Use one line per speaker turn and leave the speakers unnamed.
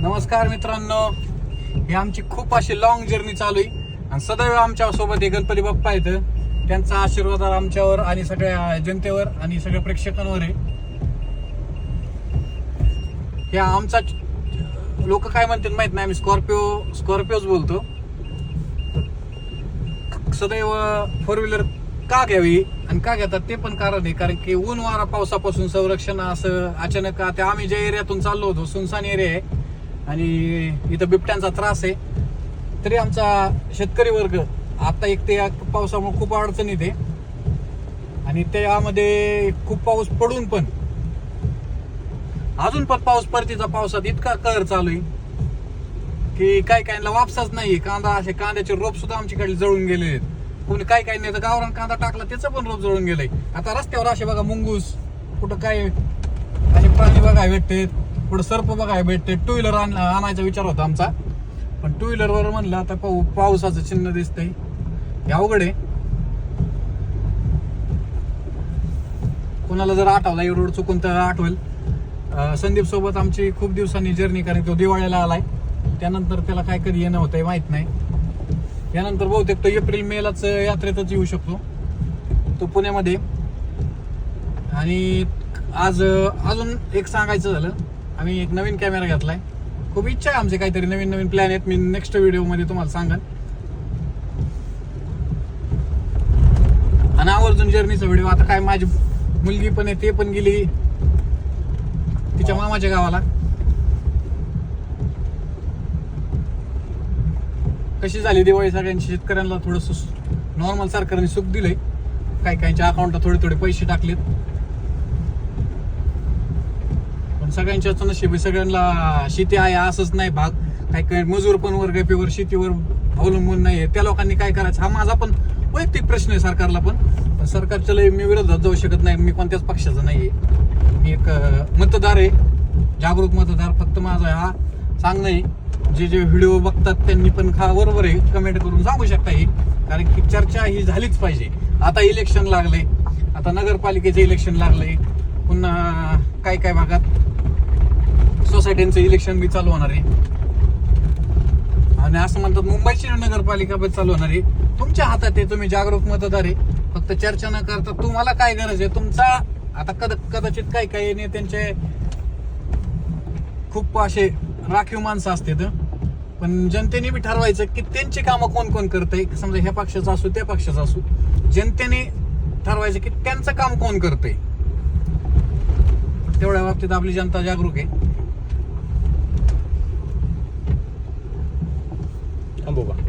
नमस्कार मित्रांनो. ही आमची खूप अशी लॉंग जर्नी चालू आहे. आणि सदैव आमच्यासोबत हे गणपती बाप्पा आहेत. त्यांचा आशीर्वाद आमच्यावर आणि सगळ्या जनतेवर आणि सगळ्या प्रेक्षकांवर आहे. हे आमचा लोक काय म्हणतात माहीत नाही आम्ही स्कॉर्पिओ स्कॉर्पिओच बोलतो. सदैव फोर व्हीलर का घ्यावी आणि का घेतात ते पण कारण आहे. कारण की ऊन वारा पावसापासून संरक्षण असं अचानक आता आम्ही ज्या एरियातून चाललो होतो सुनसान एरिया आहे. आणि इथं बिबट्यांचा त्रास आहे. तरी आमचा शेतकरी वर्ग आता एक ते पावसामुळे खूप अडचण येते आणि त्यामध्ये खूप पाऊस पडून पण अजून पण पाऊस परतीचा पावसात इतका कहर चालू आहे की काय काहींना वापसाच नाही कांदा असे कांद्याचे रोप सुद्धा आमच्याकडे जळून गेले आहेत. कोणी काय काय नाही तर गावरान कांदा टाकला त्याचं पण रोप जळून गेलंय. आता रस्त्यावर असे बघा मुंगूस कुठं काय असे प्राणी बघा भेटतेत. पुढे सर्प बघाय भेटते. टू व्हीलर आणायचा विचार होता आमचा. पण टू व्हीलर वर म्हणलं आता पाऊ पावसाचं चिन्ह दिसतंय. हे अवघड आहे. कोणाला जर आठवला हे रोड चुकून तर आठवेल. संदीप सोबत आमची खूप दिवसांनी जर्नी कारण तो दिवाळीला आलाय. त्यानंतर त्याला काय कधी येणं होतंय माहीत नाही. यानंतर बहुतेक तो एप्रिल मेलाच यात्रेतच येऊ शकतो. तो पुण्यामध्ये. आणि आज अजून एक सांगायचं झालं. आम्ही एक नवीन कॅमेरा घेतलाय. खूप इच्छा आहे आमचे काहीतरी नवीन नवीन प्लॅन आहेत. मी नेक्स्ट व्हिडिओमध्ये तुम्हाला सांगेन. आणि आवर्जून जर्नीचा व्हिडिओ आता काय माझी मुलगी पण आहे ते पण गेली. तिच्या मामाच्या गावाला. कशी झाली दिवाळी? सगळ्यांची शेतकऱ्यांना थोडस नॉर्मल सरकारने सुख दिलंय. काही काहींच्या अकाउंटला थोडे थोडे पैसे टाकलेत पण सगळ्यांच्याच नशीब सगळ्यांना शेती आहे असंच नाही भाग. काही काही मजूर पण वर्गापीवर शेतीवर अवलंबून नाही त्या लोकांनी काय करायचं? हा माझा पण वैयक्तिक प्रश्न आहे सरकारला पण. सरकारच्या लय मी विरोधात जाऊ शकत नाही. मी कोणत्याच पक्षाचा नाहीये मी एक मतदार आहे. जागरूक मतदार फक्त माझा हा सांगणं आहे. जे जे व्हिडिओ बघतात त्यांनी पण खा बरोबर आहे. कमेंट करून सांगू शकता हे. कारण की चर्चा ही झालीच पाहिजे. आता इलेक्शन लागले आता नगरपालिकेचे इलेक्शन लागले पुन्हा काय काय भागात? सोसायटींचं इलेक्शन बी चालू होणार आहे. आणि असं म्हणतात मुंबईची नगरपालिका पण चालू होणार आहे. तुमच्या हातात आहे तुम्ही जागरूक मतदार आहे. फक्त चर्चा न करता तुम्हाला काय गरज आहे? तुमचा आता कद कदाचित काही काही नेत्यांचे खूप असे राखीव माणसं असतात पण जनतेने बी ठरवायचं की त्यांची कामं कोण कोण करतंय समजा ह्या पक्षाचं असू त्या पक्षाचं असू. जनतेने ठरवायचं की त्यांचं काम कोण करतंय? तेवढ्या बाबतीत आपली जनता जागरूक आहे.
थांबू का